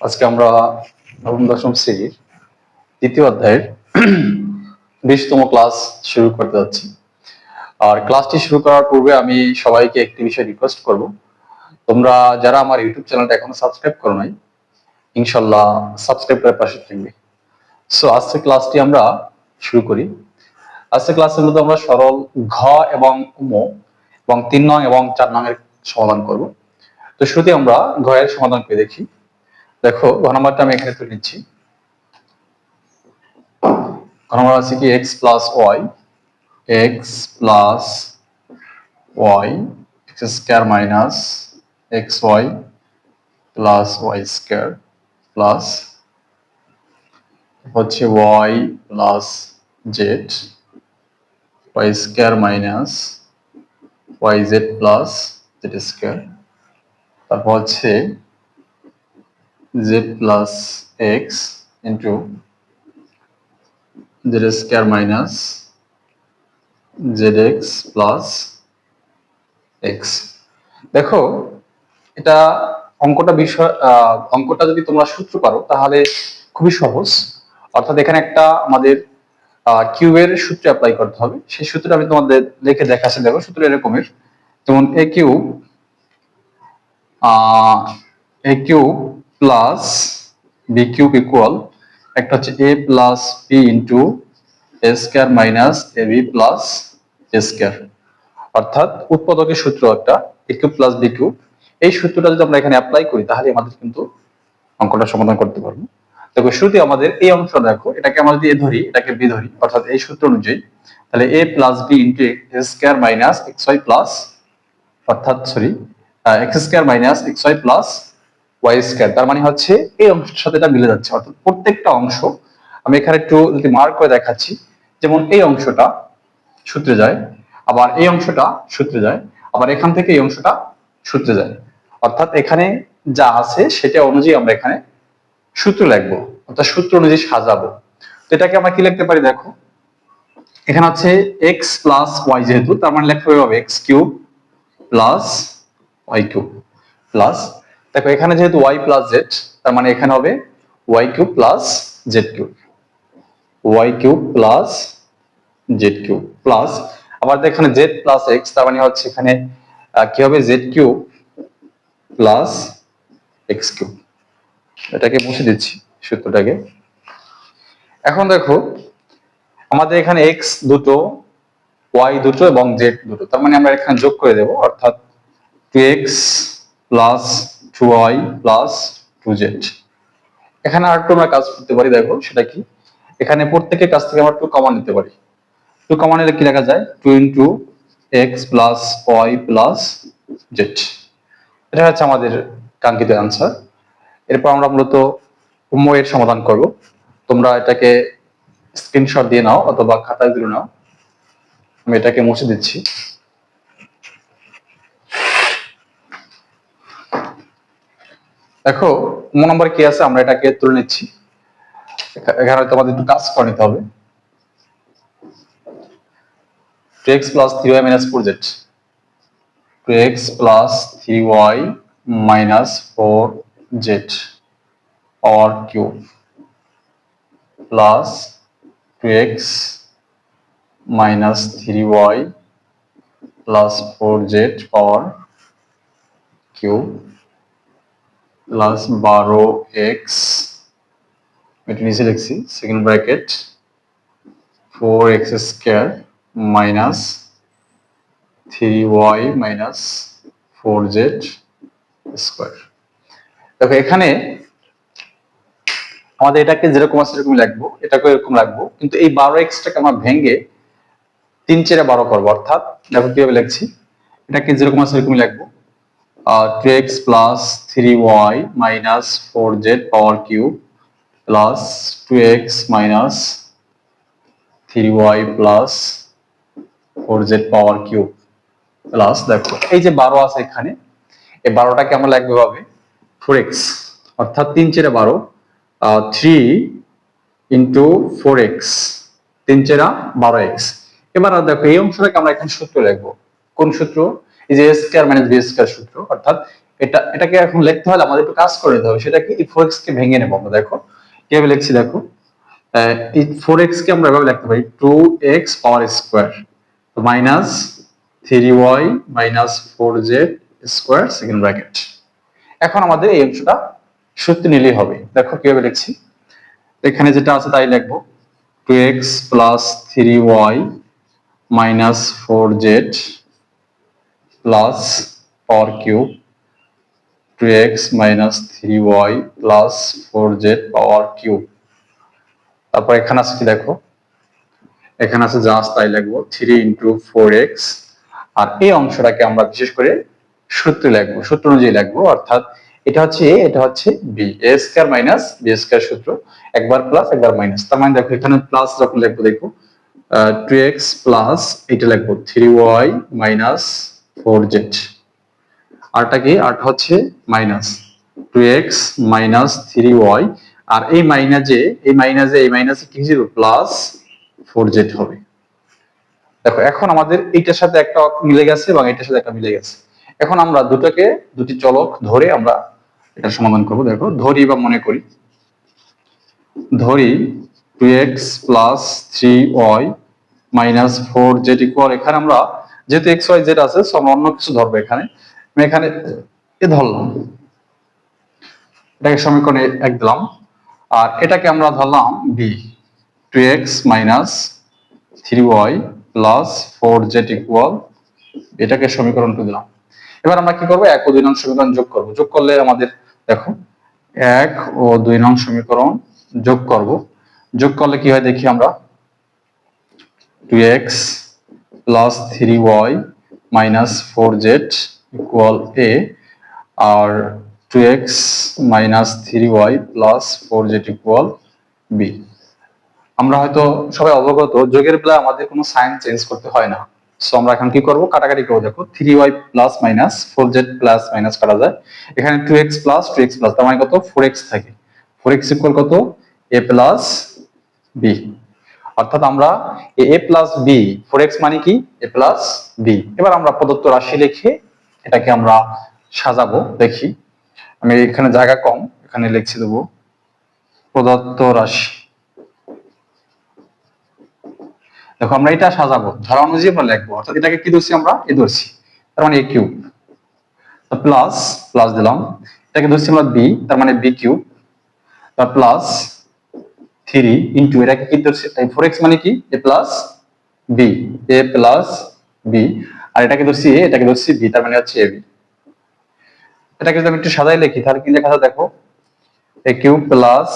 আজকে আমরা নবম, দশম শ্রেণির দ্বিতীয় অধ্যায়ের বিশতম ক্লাস শুরু করতে যাচ্ছি। আর ক্লাসটি শুরু করার পূর্বে আমি সবাইকে একটি বিষয় রিকোয়েস্ট করব। তোমরা যারা আমার ইউটিউব চ্যানেলটা এখনও সাবস্ক্রাইব করো নাই, ইনশাল্লাহ সাবস্ক্রাইব করে পাশে থাকবে। সো আজকে ক্লাসটি আমরা শুরু করি। আজকে ক্লাসের মধ্যে আমরা সরল ঘ এবং উম, এবং তিন নং এবং চার নং এর সমাধান করব। তো শুরুতে আমরা ঘ এর সমাধান করে দেখি। দেখো ঘ নাম্বারটা আমি এখানে তুলে নিচ্ছি। ঘ নাম্বার আছে কি x plus y x plus y x square minus x y plus y square plus হচ্ছে y plus z y square minus y z plus z square তারপর হচ্ছে z plus x into z square minus zx plus x. দেখো এটা অঙ্কটা বিষয় আহ, অঙ্কটা যদি তোমরা সূত্র পারো তাহলে খুবই সহজ। অর্থাৎ এখানে একটা আমাদের কিউবের সূত্র অ্যাপ্লাই করতে হবে। সেই সূত্রটা আমি তোমাদের লিখে দেখাচ্ছি। দেখো সূত্র এরকমের। যেমন a cube a cube plus b cube equal একটা হচ্ছে a plus b into a square minus a b plus a square অর্থাৎ উৎপাদকের সূত্র একটা a cube plus b cube এই সূত্রটা যদি আমরা এখানে অ্যাপ্লাই করি, তাহলে আমাদের কিন্তু অঙ্কটা সমাধান করতে পারব। দেখো, শুরুতে আমাদের এই অংশ দেখো, এটাকে আমরা যদি এ ধরি, এটাকে বি ধরি, অর্থাৎ এই সূত্র অনুযায়ী, তাহলে a plus b into a square minus x y plus অর্থাৎ sorry x square minus x y plus y square তার মানে হচ্ছে এই অংশের সাথে এটা মিলে যাচ্ছে। অর্থাৎ প্রত্যেকটা অংশ, আমি এখানে একটু যদি মার্ক করে দেখাচ্ছি, যেমন এই অংশটা সূত্রে যায়, আবার এই অংশটা সূত্রে যায়, আবার এখান থেকে এই অংশটা সূত্রে যায়। অর্থাৎ এখানে যা আছে সেটা অনুযায়ী আমরা এখানে সূত্র লিখব, অর্থাৎ সূত্র অনুযায়ী সাজাবো। তো এটাকে আমরা কি লিখতে পারি দেখো? এখানে হচ্ছে এক্স প্লাস ওয়াই যেহেতু, তার মানে লিখতে হবে x cube plus y cube plus দেখো, এখানে যেহেতু ওয়াই প্লাস জেড তার মানে এখানে হবে y cube plus z cube y cube plus z cube plus আবার এখানে জেড প্লাস এক্স তার মানে হচ্ছে এখানে কি হবে? Z cube plus x cube এটাকে মুছে দিচ্ছি সূত্রটাকে। এখন দেখো, আমাদের এখানে এক্স দুটো ওয়াই দুটো এবং জেড দুটো, তার মানে আমরা এখানে যোগ করে দেব, অর্থাৎ two x plus two y plus two z. এখানে আর একটু আমরা কাজ করতে পারি, দেখো সেটা কি? এখানে প্রত্যেকের কাছ থেকে আমরা টু কমন নিতে পারি। টু কমন নিলে কি লেখা যায়? Two into x plus y plus z. এটা হচ্ছে আমাদের কাঙ্ক্ষিত অ্যান্সার। এরপর আমরা মূলত উম্ময়ের সমাধান করব। তোমরা এটাকে স্ক্রিনশট দিয়ে নাও অথবা খাতায় দিয়ে নাও। আমি এটাকে মুছে দিচ্ছি। দেখো, উম নম্বর কি আছে? আমরা এটাকে তুলে নিচ্ছি। এখা- এখানে তোমাদের একটু কাজ করে নিতে হবে। Two x plus three y minus four z two x plus three y minus four z or cube plus 2x minus 3y plus 4z power cube plus 12x এটা নিচে লিখছি second bracket 4x square minus 3y minus 4z square দেখো, এখানে আমাদের এটাকে যেরকম আছে সেরকম লিখব এটাকে এরকম রাখব কিন্তু এই বারো এক্সটাকে আমরা ভেঙে তিন চেরে বারো করব, অর্থাৎ দেখো কীভাবে লিখছি, এটাকে যেরকম আছে সেরকম লিখব। Two x plus three y minus four z power cube plus two x minus three y plus four z power cube দেখো এই যে বারো আছে এখানে, এই বারোটাকে আমরা লিখব ভাবে ফোর এক্স অর্থাৎ তিন চেরে বারো থ্রি ইন্টু ফোর এক্স তিন চেরা বারো এক্স এবার দেখো এই অংশটাকে আমরা এখানে সূত্র লিখব। কোন সূত্র? এই যে স্কোয়ার মাইনাস বি স্কোয়ার সূত্র, অর্থাৎ এটা, এটাকে এখন লিখতে হলে আমাদের একটু কাজ করে নিতে হবে। সেটা কি? ফোর এক্স কে ভেঙে নেব আমরা, দেখো। কীভাবে লিখছি, দেখো? এই ফোর এক্স কে আমরা এভাবে লিখতে পারি টু এক্স পাওয়ার স্কোয়ার তো minus three y minus four z square second bracket এখন আমাদের এই অংশটা সত্যি নিলেই হবে। দেখো কীভাবে লিখছি। এখানে যেটা আছে তাই লিখব। Two x plus three y minus four z plus power cube two x minus three y plus four z power cube তারপর এখানে আছে কি দেখো? এখানে আছে জাস্ট তাই লিখব থ্রি ইন্টু ফোর এক্স আর এই অংশটাকে আমরা বিশেষ করে সূত্র লিখব, সূত্র অনুযায়ী লিখব, অর্থাৎ এটা হচ্ছে এ, এটা হচ্ছে b. A square minus b square সূত্র, একবার প্লাস একবার মাইনাস তার মানে দেখো, এখানে প্লাস যখন লিখব, দেখো টু এক্স প্লাস এটা লিখব three y minus four z আরটা কি? আরটা হচ্ছে minus two x minus three y আর এই মাইনাসে এই মাইনাসে এই মাইনাসে কি ছিল প্লাস ফোর জেড হবে। দেখো, এখন আমাদের এইটার সাথে একটা মিলে গেছে এবং এটার সাথে একটা মিলে গেছে। এখন আমরা দুটোকে দুটি চলক ধরে আমরা এটা সমাধান করব। দেখো, ধরি বা মনে করি। ধরি two x plus three y minus four z equal এখানে আমরা যেহেতু এক্স ওয়াই জেড আছে আমরা অন্য কিছু ধরবো এখানে। আমি এখানে এ ধরলাম। এটাকে সমীকরণে এক দিলাম। আর এটাকে আমরা ধরলাম b two x minus three y plus four z equal এটাকে সমীকরণ টু দিলাম। এবার আমরা কি করব? এক ও দুই নং সমীকরণ যোগ করব। যোগ করলে আমাদের, দেখো, এক ও দুই নং সমীকরণ যোগ করব। যোগ করলে কি হয় দেখি আমরা? Two x plus three y minus four z equal a R two x minus three y plus four z equal b আমরা হয়তো সবাই অবগত, যোগের বেলা আমাদের কোনো সাইন চেঞ্জ করতে হয় না। সো আমরা এখন কি করব? কাটাকাটি করব। দেখো three y plus minus four z plus minus কাটা যায়। এখানে two x plus two x plus তার মানে কত? ফোর এক্স থাকে। ফোর এক্স ইকুয়াল কত? এ প্লাস বি অর্থাৎ আমরা a plus b four x মানে কি? এ প্লাস বি এবার আমরা প্রদত্ত রাশি লিখে এটাকে আমরা সাজাবো, দেখি। আমি এখানে জায়গা কম, এখানে লিখছি দেবো। প্রদত্ত রাশি। দেখো, আমরা এটা সাজাবো, ধারা অনুযায়ী আমরা লিখব। অর্থাৎ এটাকে কি ধরছি আমরা? এ ধরছি। তার মানে এ কিউব প্লাস প্লাস দিলাম। এটাকে ধরছি আমরা বি তার মানে b cube plus three into এটাকে কি ধরছি ফোর এক্স মানে কি? A plus b a plus b আর এটাকে ধরছি এ এটাকে ধরছি বি তার মানে হচ্ছে এ বি এটাকে যদি আমি একটু সাজাই লিখি, তাহলে কি লেখা দেখো a cube plus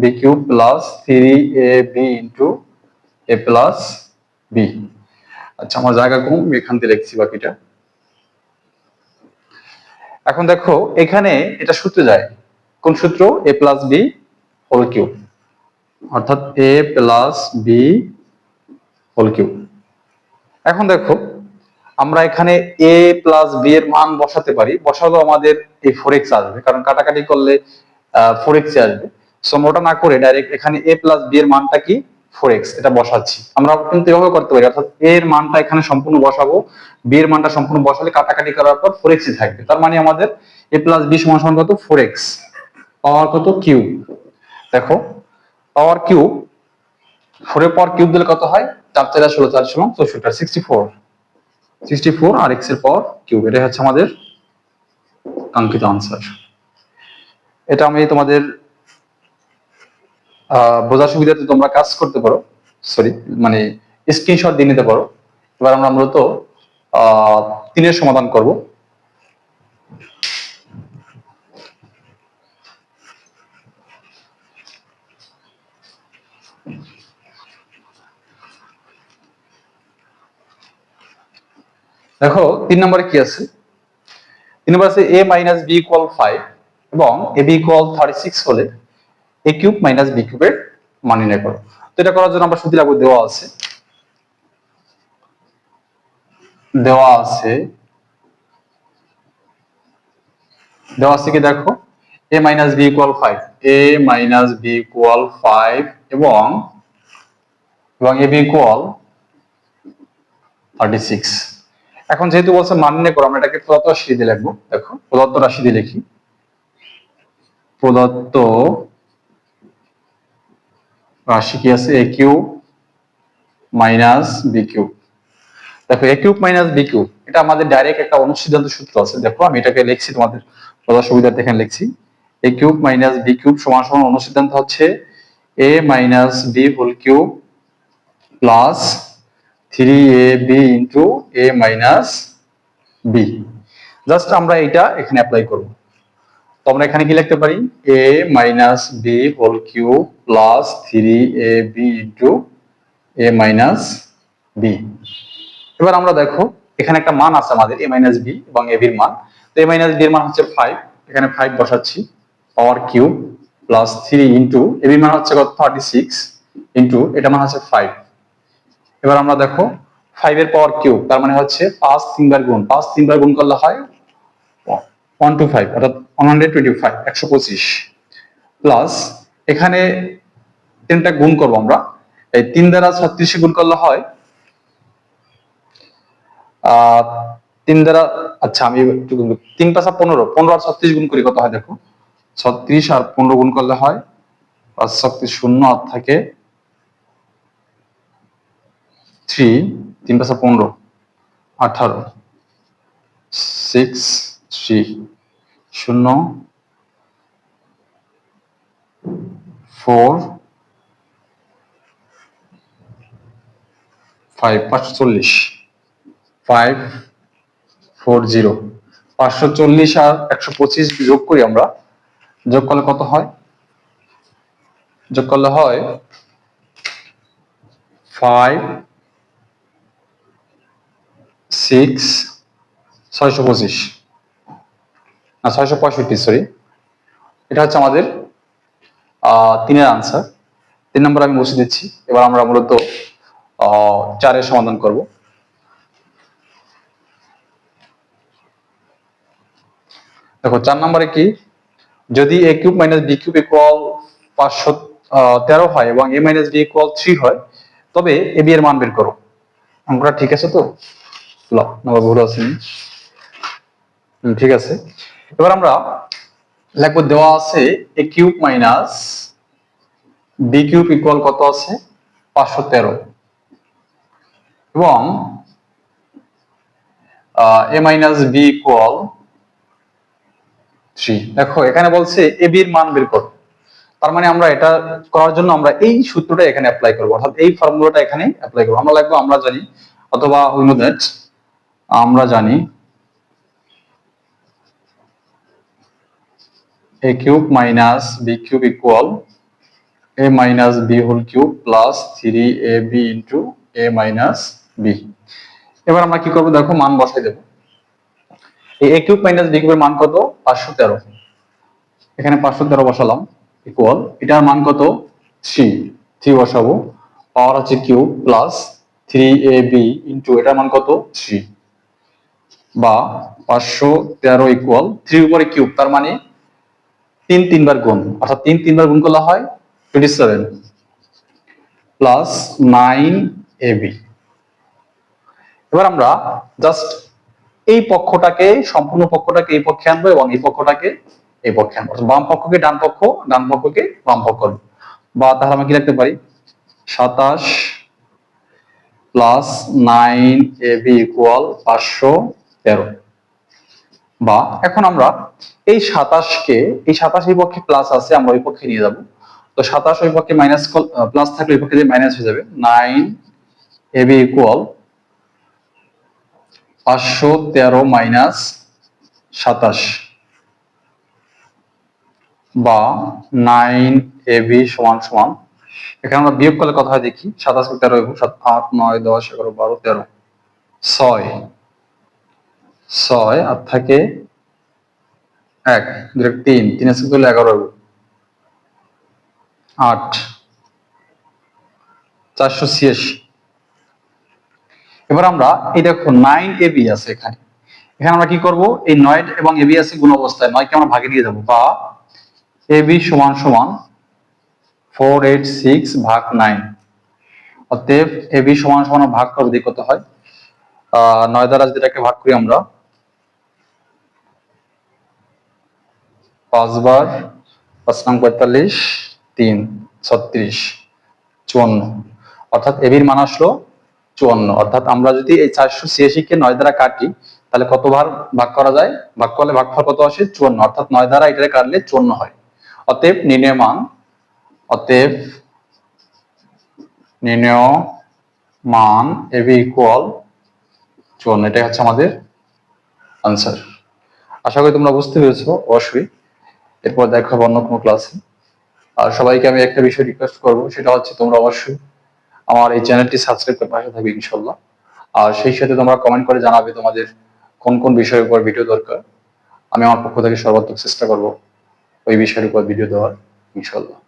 b cube plus three a b into a plus b আচ্ছা আমার জায়গা কম এখান থেকে লিখছি বাকিটা। এখন দেখো, এখানে এটা সূত্রে যায়। কোন সূত্র? A plus b whole cube অর্থাৎ a plus b whole cube এখন দেখো, আমরা এখানে এ প্লাস বি এর মান বসাতে পারি। বসালেও আমাদের এই ফোর এক্স আসবে, কারণ কাটাকাটি করলে ফোর এক্স আসবে। সো ওটা না করে ডাইরেক্ট এখানে এ প্লাস বি এর মানটা কি? ফোর এক্স এটা বসাচ্ছি। আমরা কিন্তু এভাবে করতে পারি, অর্থাৎ এ এর মানটা এখানে সম্পূর্ণ বসাবো। বি এর মানটা সম্পূর্ণ বসালে কাটাকাটি করার পর ফোর এক্সই থাকবে। তার মানে আমাদের এ প্লাস বি সমান সমান কত? ফোর এক্স পাওয়ার কত? কিউব দেখো পাওয়ার কিউব ফোরের পাওয়ার কিউব দিলে কত হয়? চার চার ষোলো চার ষোলো চৌষট্টি সিক্সটি ফোর সিক্সটি ফোর আর এক্সের পাওয়ার কিউব, এটাই হচ্ছে আমাদের কাঙ্ক্ষিত আনসার এটা আমি তোমাদের বোঝার সুবিধাতে তোমরা কাজ করতে পারো। সরি মানে স্ক্রিনশট দিয়ে নিতে পারো। এবার আমরা মূলত তিনের সমাধান করব। দেখো, তিন নম্বরে কি আছে? তিন নম্বর আছে a minus b equal five এবং a b equal thirty six হলে এ কিউব মাইনাস বি কিউবের মান নির্ণয় করো। তো এটা করার জন্য আমরা সূত্র লাগবে দেওয়া আছে। দেওয়া আছে। দেওয়া আছে কি দেখো? A minus b equal five a minus b equal five এবং এবং a b equal thirty six এখন যেহেতু বলছে মান নির্ণয় করো, আমরা এটাকে প্রদত্ত রাশি দিয়ে লিখব। দেখো, প্রদত্ত রাশি দিয়ে লিখি। প্রদত্ত রাশি কি আছে? A cube minus b cube দেখো a cube minus b cube, এটা আমাদের ডাইরেক্ট একটা অনুসিদ্ধান্ত সূত্র আছে। দেখো, আমি এটাকে লিখছি, তোমাদের বোঝার সুবিধার্থে এখানে লিখছি। A cube minus b cube সমান সমান অনুসিদ্ধান্ত হচ্ছে a minus b whole cube plus three a b into a minus b just আমরা এটা এখানে অ্যাপ্লাই করব। তো আমরা এখানে কি লিখতে পারি? A minus b whole cube plus three a b into a minus b এবার আমরা দেখো, এখানে একটা মান আছে আমাদের এ মাইনাস বি এবং এ বির মান। তো এ মাইনাস বি এর মান হচ্ছে ফাইভ এখানে ফাইভ বসাচ্ছি। Power cube plus three into a বির মান হচ্ছে কত? থার্টি সিক্স ইন্টু এটা মান হচ্ছে ফাইভ এবার আমরা দেখো ফাইভ এর পাওয়ার কিউব তার মানে হচ্ছে পাঁচ তিনবার গুণ, পাঁচ তিনবার গুণ করলে হয় ওয়ান টু ফাইভ অর্থাৎ ওয়ান হান্ড্রেড টোয়েন্টি ফাইভ একশো পঁচিশ প্লাস এখানে তিনটা গুণ করব আমরা, এই তিন দ্বারা ছত্রিশে গুণ করলে হয় তিন দ্বারা আচ্ছা আমি একটু গুণ তিন পাঁচা পনেরো পনেরো আর ছত্রিশ গুণ করি, কত হয় দেখো, ছত্রিশ আর পনেরো গুণ করলে হয়, পাঁচ ছত্রিশ শূন্য আর থাকে থ্রি তিন পাঁচা পনেরো, আঠারো সিক্স থ্রি শূন্য ফোর ফাইভ পাঁচশো চল্লিশ ফাইভ ফোর জিরো পাঁচশো চল্লিশ আর একশো পঁচিশ যোগ করি আমরা, যোগ করলে কত হয়? যোগ করলে হয় ফাইভ সিক্স ছয়শো পঁচিশ। না, ছয়শো পঁয়ষট্টি সরি এটা হচ্ছে আমাদের তিনের আনসার তিন নম্বর আমি বসে দিচ্ছি। এবার আমরা মূলত চারের সমাধান করব। দেখো, চার নম্বরে কি? যদি a cube minus b cube equal পাঁচশো তেরো হয় এবং a minus b equal three হয়, তবে এ বি এর মান বের করো। অঙ্কটা ঠিক আছে তো? ঠিক আছে। এবার আমরা লিখব দেওয়া আছে a cube minus b cube equal কত আছে? পাঁচশো তেরো। এবং a minus b equal three দেখো, এখানে বলছে এ বির মান বের করো। তার মানে আমরা এটা করার জন্য আমরা এই সূত্রটা এখানে অ্যাপ্লাই করব। অর্থাৎ এই ফর্মুলাটা এখানে অ্যাপ্লাই করব। আমরা লাগবো আমরা জানি অথবা উই আমরা জানি minus b minus b a minus b minus b plus three plus 3ab into a minus b এবার আমরা কি করব? দেখো, মান বসাই দেবো। cube minus b cube এর মান কত? পাঁচশো তেরো। এখানে পাঁচশো তেরো বসালাম ইকুয়াল এটার মান কত? থ্রি থ্রি বসাবো। পাওয়ার হচ্ছে cube plus three a b into এটার মান কত? থ্রি বা পাঁচশো তেরো ইকুয়াল থ্রি উপরে কিউব তার মানে তিন তিনবার গুণ, অর্থাৎ তিন তিনবার গুণ করলে হয় twenty seven plus nine a b এবার আমরা জাস্ট এই পক্ষটাকে, সম্পূর্ণ পক্ষটাকে এই পক্ষে আনব এবং এই পক্ষটাকে এই পক্ষে আনব। বাম পক্ষকে ডান পক্ষ, ডান পক্ষকে বাম পক্ষ। বা তাহলে আমরা কি লিখতে পারি? সাতাশ প্লাস নাইন এবি ইকুয়াল পাঁচশো তেরো। বা এখন আমরা এই সাতাশকে, এই সাতাশ এই পক্ষে প্লাস আছে, আমরা ওই পক্ষে নিয়ে যাব। তো সাতাশ ওই পক্ষে মাইনাস প্লাস থাকলে ওই পক্ষে যে মাইনাস হয়ে যাবে নাইন এ বি ইকুয়াল পাঁচশো তেরো মাইনাস সাতাশ। বা নাইন এ বি সমান সমান, এখানে আমরা বিয়োগ করলে কথা দেখি, সাতাশ তেরো এবং সাত, আট, নয়, দশ, এগারো, বারো, তেরো। ছয়। ছয় আর থাকে এক তিন তিন আছে এগারো। আট, চারশো ছিয়াশি। এবার আমরা, এই দেখো নাইন এবি আছে এখানে। এখানে আমরা কি করব? এই নয় এবং এবি আছে গুণ অবস্থায়। নয়কে আমরা ভাগে নিয়ে যাব বা এবি সমান সমান ফোর এইট সিক্স ভাগ নাইন অতএব এবি সমান সমান ভাগ করে দিই, কত হয়? নয় দ্বারা যদি এটাকে ভাগ করি আমরা পাঁচবার, পাঁচ নং পঁয়তাল্লিশ, তিন, ছত্রিশ, চুয়ান্ন। অর্থাৎ এবির মান আসলো চুয়ান্ন। অর্থাৎ আমরা যদি এই চারশো ছিয়াশি কে নয় দ্বারা কাটি, তাহলে কতবার ভাগ করা যায়? ভাগ করলে ভাগফল কত আসে? চুয়ান্ন। অর্থাৎ নয় দ্বারা এটাকে কাটলে চুয়ান্ন হয়। অতএব নির্ণয় মান, অতএব নির্ণয় মান এবি ইকুয়াল চুয়ান্ন। এটাই হচ্ছে আমাদের আনসার আশা করি তোমরা বুঝতে পেরেছ, অবশ্যই এরপর দেখা হবে অন্য কোনো ক্লাসে আর সবাইকে আমি একটা বিষয় রিকোয়েস্ট করব, সেটা হচ্ছে তোমরা অবশ্যই আমার এই চ্যানেলটি সাবস্ক্রাইব করে পাশে থাকবে ইনশাল্লাহ। আর সেই সাথে তোমরা কমেন্ট করে জানাবে তোমাদের কোন কোন বিষয়ের উপর ভিডিও দরকার। আমি আমার পক্ষ থেকে সর্বাত্মক চেষ্টা করব ওই বিষয়ের উপর ভিডিও দেওয়ার, ইনশাল্লাহ।